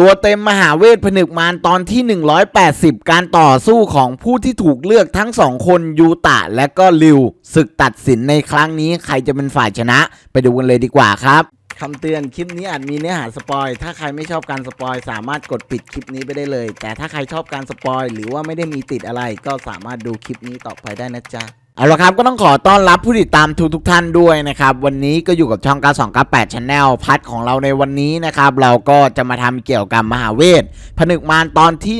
ตัวเต็มมหาเวทผนึกมารตอนที่ 180 การต่อสู้ของผู้ที่ถูกเลือกทั้งสองคนยูตะและก็ลิวศึกตัดสินในครั้งนี้ใครจะเป็นฝ่ายชนะ ไปดูกันเลยดีกว่าครับคำเตือนคลิปนี้อาจมีเนื้อหาสปอย ถ้าใครไม่ชอบการสปอย สามารถกดปิดคลิปนี้ไปได้เลย แต่ถ้าใครชอบการสปอย หรือว่าไม่ได้มีติดอะไร ก็สามารถดูคลิปนี้ต่อไปได้นะจ๊ะ เอาละครับก็ต้องขอต้อนรับผู้ติดตามทุกทุกท่านด้วยนะครับ วันนี้ก็อยู่กับช่อง9298 Channel พัดของเราในวันนี้นะครับ เราก็จะมาทำเกี่ยวกับมหาเวท ผนึกมารตอนที่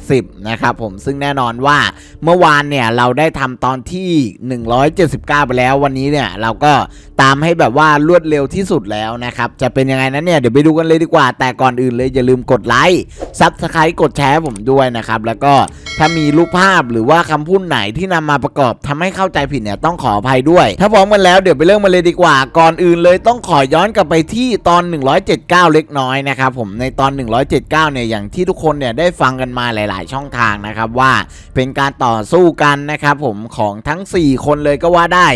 180 นะครับผมซึ่งแน่นอนว่าเมื่อวานเนี่ยเราได้ทำตอนที่ 179 ไปแล้ววันนี้เนี่ยเราก็ตามให้แบบว่ารวดเร็วที่สุดแล้วนะครับ จะเป็นยังไงนั้นเนี่ยเดี๋ยวไปดูกันเลยดีกว่า แต่ก่อนอื่นเลยอย่าลืมกดไลค์ซับสไครต์กดแชร์ผมด้วยนะครับแล้วก็ถ้ามีรูปภาพหรือว่าคำพูดไหนที่นำมาประกอบทำให้เข้าใจผิดเนี่ยต้องขออภัยด้วย ถ้าพร้อมกันแล้วเดี๋ยวไปเริ่มมาเลยดีกว่า ก่อนอื่นเลยต้องขอย้อนกลับไปที่ตอน 179 เล็กน้อยนะครับผมในตอน 179 เนี่ยอย่างที่ทุกคนเนี่ยได้ฟังกันมาหลาย ๆ ช่องทางนะครับว่าเป็นการต่อสู้กันนะครับผมของทั้ง 4 คนเลยก็ว่าได้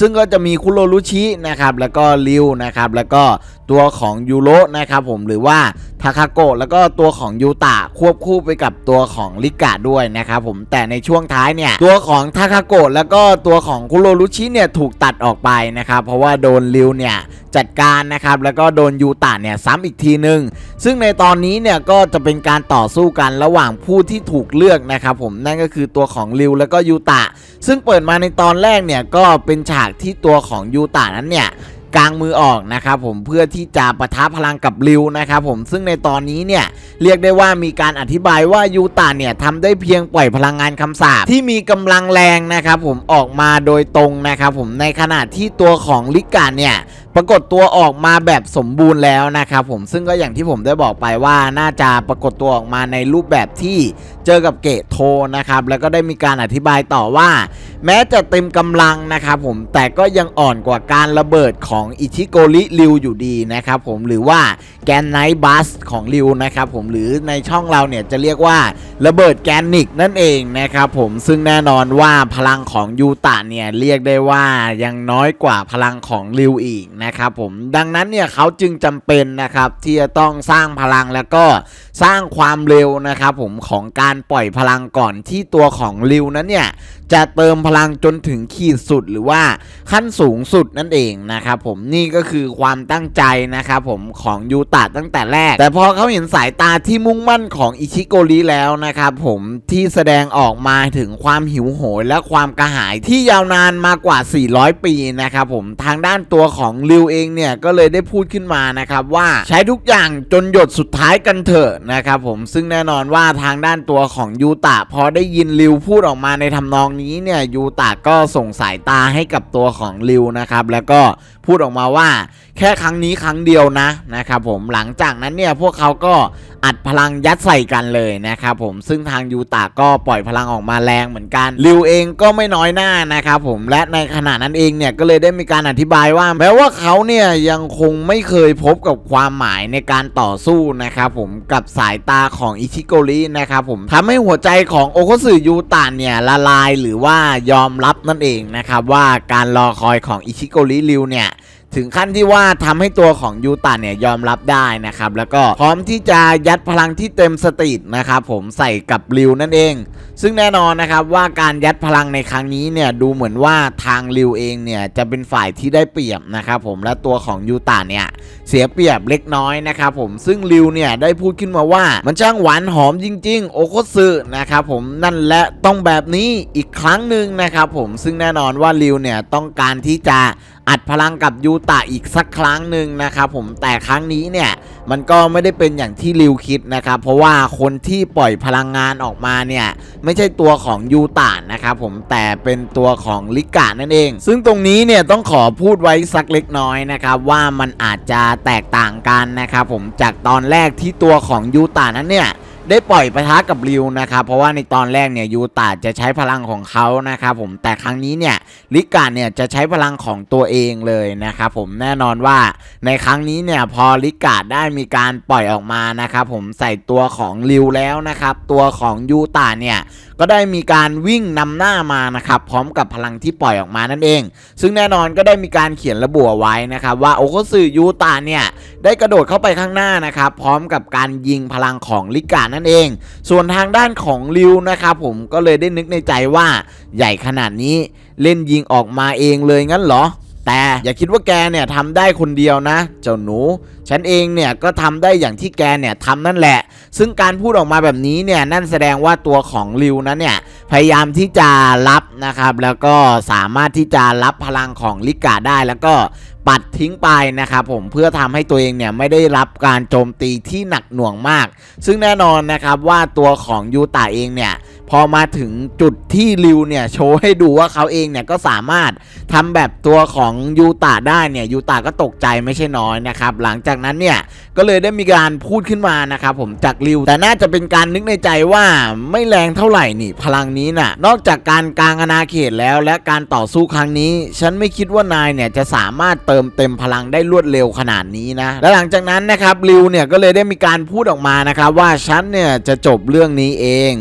ซึ่งก็จะมีคุโรรุชินะครับแล้วก็ริวนะครับแล้วก็ตัวของยูโรนะครับผมหรือว่าทาคาโกะแล้วก็ตัวของยูตะควบคู่ไปกับตัวของลิกะด้วยนะครับผมแต่ในช่วงท้ายเนี่ยตัวของทาคาโกะแล้วก็ตัวของคุโรรุชิเนี่ยถูกตัดออกไปนะครับ เพราะว่าโดนริวเนี่ยจัดการนะครับ แล้วก็โดนยูตะเนี่ยซ้ำอีกทีหนึ่งซึ่งในตอนนี้เนี่ยก็จะเป็นการต่อสู้กันระหว่างผู้ที่ถูกเลือกนะครับ ผมนั่นก็คือตัวของริวแล้วก็ยูตะ ซึ่งเปิดมาในตอนแรกเนี่ยก็เป็นฉากที่ตัวของยูตะนั้นเนี่ย กลางมือออกนะครับผมเพื่อที่จะประทะพลังกับริวนะครับผมซึ่งในตอนนี้เนี่ยเรียกได้ว่ามีการอธิบายว่ายูตะเนี่ยทำได้เพียงปล่อยพลังงานคำสาปที่มีกำลังแรงนะครับผมออกมาโดยตรงนะครับผมในขณะที่ตัวของลิกาเนี่ยปรากฏตัวออกมาแบบสมบูรณ์แล้วนะครับผมซึ่งก็อย่างที่ผมได้บอกไปว่าน่าจะปรากฏตัวออกมาในรูปแบบที่เจอกับเกตโทนะครับแล้วก็ได้มีการอธิบายต่อว่า แม้จะเต็มกำลังนะครับผมแต่ก็ยังอ่อนกว่าการระเบิดของอิชิโกริริวอยู่ดีนะครับผมหรือว่าแกนไนท์บัสของริวนะครับผมหรือในช่องเราเนี่ยจะเรียกว่าระเบิดแกนนิกนั่นเองนะครับผมซึ่งแน่นอนว่าพลังของยูตะเนี่ยเรียกได้ว่ายังน้อยกว่าพลังของริวอีกนะครับผมดังนั้นเนี่ยเขาจึงจำเป็นนะครับที่จะต้องสร้างพลังแล้วก็สร้างความเร็วนะครับผมของการปล่อยพลังก่อนที่ตัวของริวนั้นเนี่ยจะเติมพลังจนถึงขีดสุดหรือว่าขั้นสูงสุดนั่นเองนะครับผมนี่ก็คือความตั้งใจนะครับผมของยูตะตั้งแต่แรก แต่พอเขาเห็นสายตาที่มุ่งมั่นของอิชิโกริแล้วนะครับผมที่แสดงออกมาถึงความหิวโหยและความกระหายที่ยาวนานมากว่า 400 ปีนะครับผมทางด้านตัวของริวเองเนี่ยก็เลยได้พูดขึ้นมานะครับว่าใช้ทุกอย่างจนหยดสุดท้ายกันเถอะนะครับผมซึ่งแน่นอนว่าทางด้านตัวของยูตะพอได้ยินริวพูดออกมาในทำนองนี้เนี่ยยูตะก็ส่งสายตาให้กับตัวของริวนะครับแล้วก็พูดออกมาว่า แค่ครั้งนี้ครั้งเดียวนะนะครับผมหลังจากนั้นเนี่ยพวกเขาก็ อัดพลังยัดใส่กันเลยนะครับผมซึ่งทางยูตะก็ปล่อยพลังออกมาแรงเหมือนกันริวเองก็ไม่น้อยหน้านะครับผมและในขณะนั้นเองเนี่ยก็เลยได้มีการอธิบายว่าแม้ว่าเขาเนี่ยยังคงไม่เคยพบกับความหมายในการต่อสู้นะครับผมกับสายตาของอิชิโกรินะครับผมทำให้หัวใจของโอโคสึยูตะเนี่ยละลายหรือว่ายอมรับนั่นเองนะครับว่าการรอคอยของอิชิโกริริวเนี่ย ถึงขั้นที่ว่าทำให้ตัวของยูตะเนี่ยยอมรับได้นะครับ แล้วก็พร้อมที่จะยัดพลังที่เต็มสตรีทนะครับผมใส่กับริวนั่นเอง ซึ่งแน่นอนนะครับว่าการยัดพลังในครั้งนี้เนี่ยดูเหมือนว่าทางริวเองเนี่ยจะเป็นฝ่ายที่ได้เปรียบนะครับผมและตัวของยูตะเนี่ยเสียเปรียบเล็กน้อยนะครับผมซึ่งริวเนี่ยได้พูดขึ้นมาว่ามันช่างหวานหอมจริง ๆ โอโคสึนะครับผมนั่นและต้องแบบนี้อีกครั้งหนึ่งนะครับผมซึ่งแน่นอนว่าริวเนี่ยต้องการที่จะ อัดพลังกับยูตะอีกสักครั้งหนึ่งนะครับผมแต่ครั้งนี้เนี่ยมันก็ไม่ได้เป็นอย่างที่ริวคิดนะครับเพราะว่าคนที่ปล่อยพลังงานออกมาเนี่ยไม่ใช่ตัวของยูตะนะครับผมแต่เป็นตัวของลิกะนั่นเอง ซึ่งตรงนี้เนี่ยต้องขอพูดไว้สักเล็กน้อยนะครับว่ามันอาจจะแตกต่างกันนะครับผมจากตอนแรกที่ตัวของยูตะนั้นเนี่ย ได้ปล่อยปะทะกับริวนะครับเพราะว่าในตอนแรกเนี่ยยูตะจะใช้พลังของเขานะครับผมแต่ครั้งนี้เนี่ยลิกาเนี่ยจะใช้พลังของตัวเองเลยนะครับผมแน่นอนว่าในครั้งนี้เนี่ยพอลิกาได้มีการปล่อยออกมานะครับผมใส่ตัวของริวแล้วนะครับตัวของยูตะเนี่ยก็ได้มีการวิ่งนำหน้ามานะครับพร้อมกับพลังที่ปล่อยออกมานั่นเอง ซึ่งแน่นอนก็ได้มีการเขียนระบุเอาไว้นะครับว่าโอโคสึยูตะเนี่ยได้กระโดดเข้าไปข้างหน้านะครับพร้อมกับการยิงพลังของลิกานั่นเอง ส่วนทางด้านของริวนะครับผมก็เลยได้นึกในใจว่าใหญ่ขนาดนี้เล่นยิงออกมาเองเลยงั้นเหรอ แต่อย่าคิดว่าแกเนี่ยทำได้คนเดียวนะ เจ้าหนู ฉันเองเนี่ยก็ทำได้อย่างที่แกเนี่ยทำนั่นแหละ ซึ่งการพูดออกมาแบบนี้เนี่ยนั่นแสดงว่าตัวของริวนั้นเนี่ยพยายามที่จะรับนะครับ แล้วก็สามารถที่จะรับพลังของลิกาได้แล้วก็ ปัดทิ้งไปนะครับผมเพื่อทำให้ตัวเองเนี่ยไม่ได้รับการโจมตีที่หนักหน่วงมาก ซึ่งแน่นอนนะครับว่าตัวของยูตะเองเนี่ย พอมาถึงจุดที่ริวเนี่ยโชว์ให้ดูว่าเขาเองเนี่ยก็สามารถทำแบบตัวของยูตะได้เนี่ยยูตะก็ตกใจไม่ใช่น้อยนะครับ หลังจากนั้นเนี่ยก็เลยได้มีการพูดขึ้นมานะครับผมจากริว แต่น่าจะเป็นการนึกในใจว่าไม่แรงเท่าไหร่นี่พลังนี้น่ะนอกจากการกลางอาณาเขตแล้วและการต่อสู้ครั้งนี้ ฉันไม่คิดว่านายเนี่ยจะสามารถเติมเต็มพลังได้รวดเร็วขนาดนี้นะและหลังจากนั้นนะครับริวเนี่ยก็เลยได้มีการพูดออกมานะครับว่าฉันเนี่ยจะจบเรื่องนี้เอง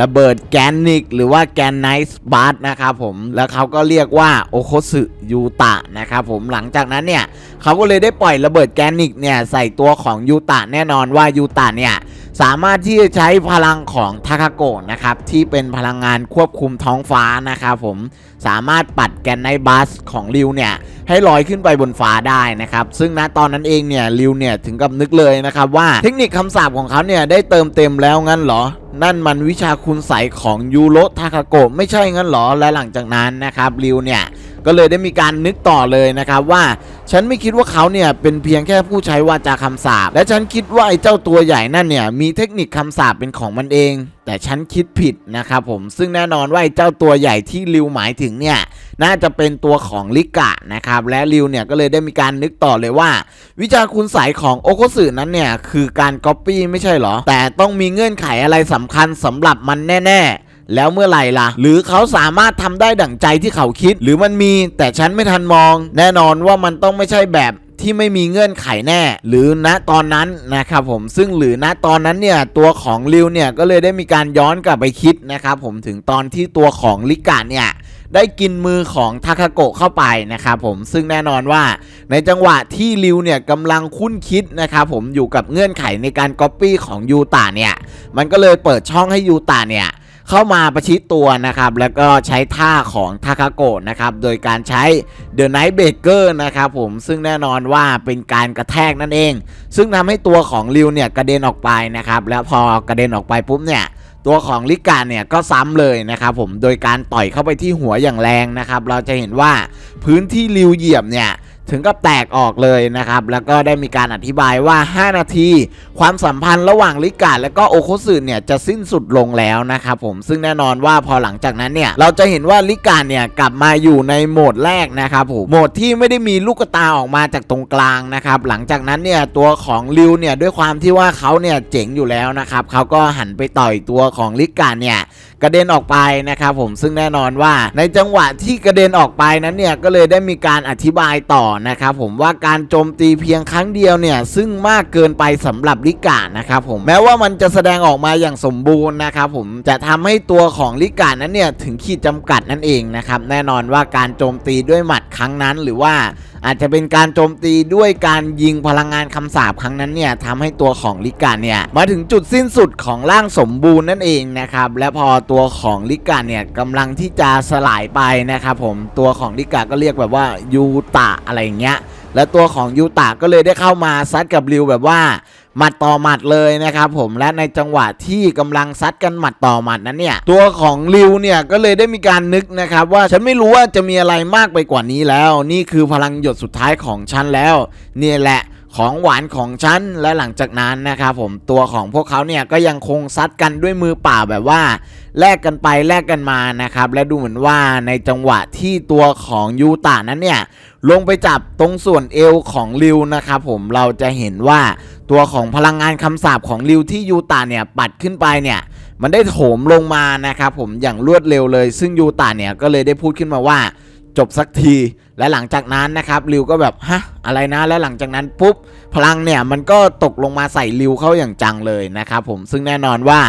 ระเบิดแกนนิกหรือว่าแกนไนส์บาร์นะครับผมแล้วเขาก็เรียกว่าโอโคสึยูตะนะครับผมหลังจากนั้นเนี่ยเขาก็เลยได้ปล่อยระเบิดแกนนิกเนี่ยใส่ตัวของยูตะแน่นอนว่ายูตะเนี่ย สามารถที่จะใช้พลังของทาคาโกะนะครับที่เป็นพลังงานควบคุมท้องฟ้านะครับผมสามารถปัดแกนไนบัสของริวเนี่ยให้ลอยขึ้นไปบนฟ้าได้นะครับ ซึ่งณตอนนั้นเองเนี่ยริวเนี่ยถึงกับนึกเลยนะครับว่าเทคนิคคำสาปของเขาเนี่ยได้เติมเต็มแล้วงั้นเหรอ นั่นมันวิชาคุณใสของยูโรทาคาโกะไม่ใช่งั้นเหรอและหลังจากนั้นนะครับริวเนี่ย ก็เลยได้มีการนึกต่อเลยนะครับว่าฉันไม่คิดว่าเขาเนี่ยเป็นเพียงแค่ผู้ใช้วาจาคำสาปและฉันคิดว่าไอ้เจ้าตัวใหญ่นั่นเนี่ยมีเทคนิคคำสาปเป็นของมันเอง แต่ฉันคิดผิดนะครับผมซึ่งแน่นอนว่าไอ้เจ้าตัวใหญ่ที่ริวหมายถึงเนี่ยน่าจะเป็นตัวของลิกะนะครับและริวเนี่ยก็เลยได้มีการนึกต่อเลยว่า วิชาคุณใสยของโอโคสึนั้นเนี่ยคือการก๊อปปี้ไม่ใช่เหรอ แต่ต้องมีเงื่อนไขอะไรสำคัญสำหรับมันแน่ ๆ แล้วเมื่อไหร่ล่ะ หรือเขาสามารถทำได้ดั่งใจที่เขาคิด หรือมันมี แต่ฉันไม่ทันมอง แน่นอนว่ามันต้องไม่ใช่แบบที่ไม่มีเงื่อนไขแน่ หรือณตอนนั้นนะครับผมซึ่งหรือณตอนนั้นเนี่ยตัวของริวเนี่ยก็เลยได้มีการย้อนกลับไปคิดนะครับผมถึงตอนที่ตัวของลิกะเนี่ยได้กินมือของทาคาโกะเข้าไปนะครับผมซึ่งแน่นอนว่าในจังหวะที่ริวเนี่ยกำลังคุ้นคิดนะครับผมอยู่กับเงื่อนไขในการก๊อปปี้ของยูตาเนี่ยมันก็เลยเปิดช่องให้ยูตาเนี่ย เข้ามาประชิดตัวนะครับ แล้วก็ใช้ท่าของทาคาโกะนะครับ โดยการใช้ The Night Baker นะครับผมซึ่งแน่นอนว่าเป็นการกระแทกนั่นเอง ซึ่งทำให้ตัวของริวเนี่ยกระเด็นออกไปนะครับ แล้วพอกระเด็นออกไปปุ๊บเนี่ยตัวของลิกาเนี่ยก็ซ้ำเลยนะครับผมโดยการต่อยเข้าไปที่หัวอย่างแรงนะครับ เราจะเห็นว่าพื้นที่ริวเหยียบเนี่ย ถึงกับแตกออกเลยนะครับ แล้วก็ได้มีการอธิบายว่า 5 นาที ความสัมพันธ์ระหว่างลิกาและก็โอโคสึเนี่ยจะสิ้นสุดลงแล้วนะครับผมซึ่งแน่นอนว่าพอหลังจากนั้นเนี่ยเราจะเห็นว่าลิกาเนี่ยกลับมาอยู่ในโหมดแรกนะครับผมโหมดที่ไม่ได้มีลูกตาออกมาจากตรงกลางนะครับหลังจากนั้นเนี่ยตัวของริวเนี่ยด้วยความที่ว่าเขาเนี่ยเจ๋งอยู่แล้วนะครับเขาก็หันไปต่อยตัวของลิกาเนี่ยกระเด็นออกไปนะครับผมซึ่งแน่นอนว่าในจังหวะที่กระเด็นออกไปนั้นเนี่ยก็เลยได้มีการอธิบายต่อนะครับผมว่าการโจมตีเพียงครั้งเดียวเนี่ยซึ่งมากเกินไปสำหรับลิกานะครับผมแม้ว่ามันจะแสดงออกมาอย่างสมบูรณ์นะครับผมจะทำให้ตัวของลิกานั้นเนี่ยถึงขีดจำกัดนั่นเองนะครับแน่นอนว่าการโจมตีด้วยหมัดครั้งนั้นหรือว่าอาจจะเป็นการโจมตีด้วยการยิงพลังงานคำสาปครั้งนั้นเนี่ยทำให้ตัวของลิกาเนี่ยมาถึงจุดสิ้นสุดของร่างสมบูรณ์นั่นเองนะครับและพอตัวของลิกาเนี่ยกำลังที่จะสลายไปนะครับผมตัวของลิกาก็เรียกแบบว่ายูตะอะไรอย่างเงี้ยและตัวของยูตะก็เลยได้เข้ามาซัดกับริวแบบว่าหมัดต่อหมัดเลยนะครับผมและในจังหวะที่กำลังซัดกันหมัดต่อหมัดนั้นเนี่ย ตัวของริวเนี่ยก็เลยได้มีการนึกนะครับ ว่าฉันไม่รู้ว่าจะมีอะไรมากไปกว่านี้แล้ว นี่คือพลังหยดสุดท้ายของฉันแล้ว เนี่ยแหละ ของหวานของฉันและหลังจากนั้นนะครับผมตัวของพวกเขาเนี่ยก็ยังคงซัดกันด้วยมือเปล่าแบบว่าแลกกันไปแลกกันมานะครับ และดูเหมือนว่าในจังหวะที่ตัวของยูตะนั้นเนี่ยลงไปจับตรงส่วนเอวของริวนะครับผมเราจะเห็นว่าตัวของพลังงานคำสาปของริวที่ยูตะเนี่ยปัดขึ้นไปเนี่ยมันได้โถมลงมานะครับผมอย่างรวดเร็วเลย ซึ่งยูตาเนี่ยก็เลยได้พูดขึ้นมาว่า จบสักที และหลังจากนั้นนะครับริวก็แบบฮะอะไรนะ และหลังจากนั้นปุ๊บพลังเนี่ยมันก็ตกลงมาใส่ริวเข้าอย่างจังเลยนะครับผมซึ่งแน่นอนว่า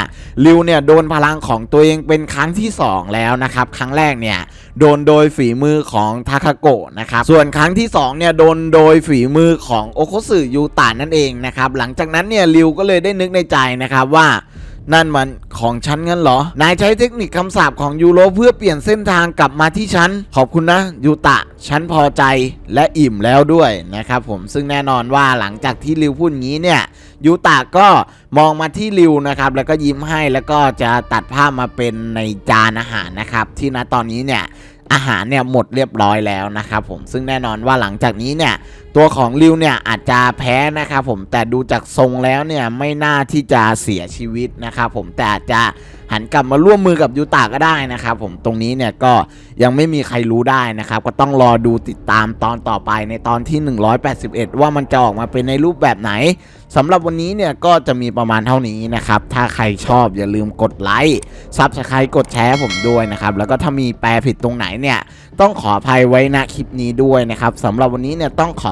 ริวเนี่ยโดนพลังของตัวเองเป็นครั้งที่สองแล้วนะครับครั้งแรกเนี่ยโดนโดยฝีมือของทาคาโกะนะครับส่วนครั้งที่สองเนี่ยโดนโดยฝีมือของโอโคสึยูตะนั่นเองนะครับหลังจากนั้นเนี่ยริวก็เลยได้นึกในใจนะครับว่า นั่นมันของฉันงั้นเหรอ นายใช้เทคนิคคำสาปของยูโรเพื่อเปลี่ยนเส้นทางกลับมาที่ฉัน ขอบคุณนะยูตะ ฉันพอใจและอิ่มแล้วด้วยนะครับผม ซึ่งแน่นอนว่าหลังจากที่ริวพูดงี้เนี่ยยูตะก็มองมาที่ริวนะครับ แล้วก็ยิ้มให้แล้วก็จะตัดภาพมาเป็นในจานอาหารนะครับ ที่ณตอนนี้เนี่ยอาหารเนี่ยหมดเรียบร้อยแล้วนะครับผมซึ่งแน่นอนว่าหลังจากนี้เนี่ยตัวของริวเนี่ยอาจจะแพ้นะครับผมแต่ดูจากทรงแล้วเนี่ยไม่น่าที่จะเสียชีวิตนะครับผมแต่อาจจะหันกลับมาร่วมมือกับยูตะก็ได้นะครับผมตรงนี้เนี่ยก็ยังไม่มีใครรู้ได้นะครับก็ต้องรอดูติดตามตอนต่อไปในตอนที่ 181 ว่ามันจะออกมาเป็นในรูปแบบไหนสำหรับวันนี้เนี่ยก็จะมีประมาณเท่านี้นะครับถ้าใครชอบอย่าลืมกดไลค์ซับสไครต์กดแชร์ผมด้วยนะครับแล้วก็ถ้ามีแปลผิดตรงไหนเนี่ยต้องขออภัยไว้ณคลิปนี้ด้วยนะครับสำหรับวันนี้เนี่ยต้องขอ